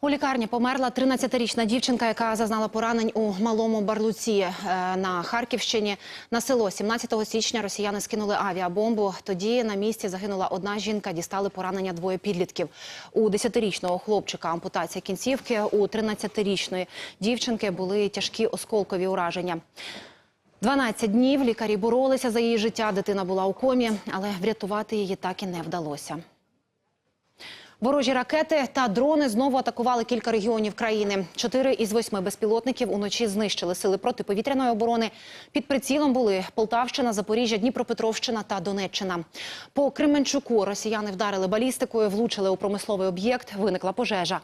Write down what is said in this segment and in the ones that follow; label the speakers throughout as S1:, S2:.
S1: У лікарні померла 13-річна дівчинка, яка зазнала поранень у малому Барлуці е, на Харківщині. На село 17 січня росіяни скинули авіабомбу. Тоді на місці загинула одна жінка, дістали поранення двоє підлітків. У 10-річного хлопчика ампутація кінцівки, у 13-річної дівчинки були тяжкі осколкові ураження. 12 днів лікарі боролися за її життя. Дитина була у комі, але врятувати її так і не вдалося. Ворожі ракети та дрони знову атакували кілька регіонів країни. Чотири із восьми безпілотників уночі знищили сили протиповітряної оборони. Під прицілом були Полтавщина, Запоріжжя, Дніпропетровщина та Донеччина. По Кременчуку росіяни вдарили балістикою, влучили у промисловий об'єкт. Виникла пожежа.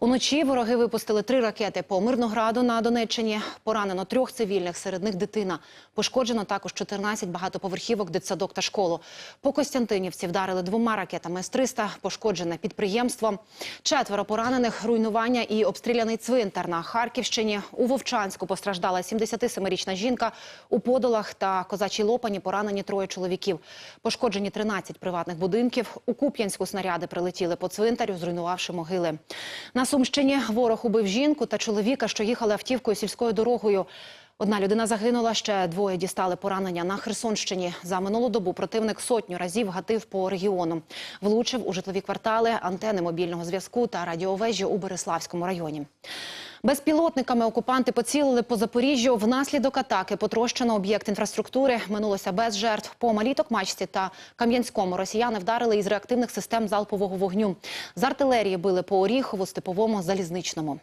S1: Уночі вороги випустили три ракети по Мирнограду на Донеччині. Поранено трьох цивільних, серед них дитина. Пошкоджено також 14 багатоповерхівок, дитсадок та школу. По Костянтинівці вдарили двома ракетами С-300, пошкоджене підприємство. Четверо поранених, руйнування і обстріляний цвинтар на Харківщині. У Вовчанську постраждала 77-річна жінка. У Подолах та Козачій Лопані поранені троє чоловіків. Пошкоджені 13 приватних будинків. У Куп'янську снаряди прилетіли по цвинтарю, зруйнувавши могили. На Сумщині ворог убив жінку та чоловіка, що їхали автівкою сільською дорогою. Одна людина загинула, ще двоє дістали поранення на Херсонщині. За минулу добу противник сотню разів гатив по регіону. Влучив у житлові квартали, антени мобільного зв'язку та радіовежі у Береславському районі. Безпілотниками окупанти поцілили по Запоріжжю. Внаслідок атаки потрощено об'єкт інфраструктури. Минулося без жертв. По Маліток-Мачці та Кам'янському росіяни вдарили із реактивних систем залпового вогню. З артилерії били по Оріхову, Степовому, Залізничному.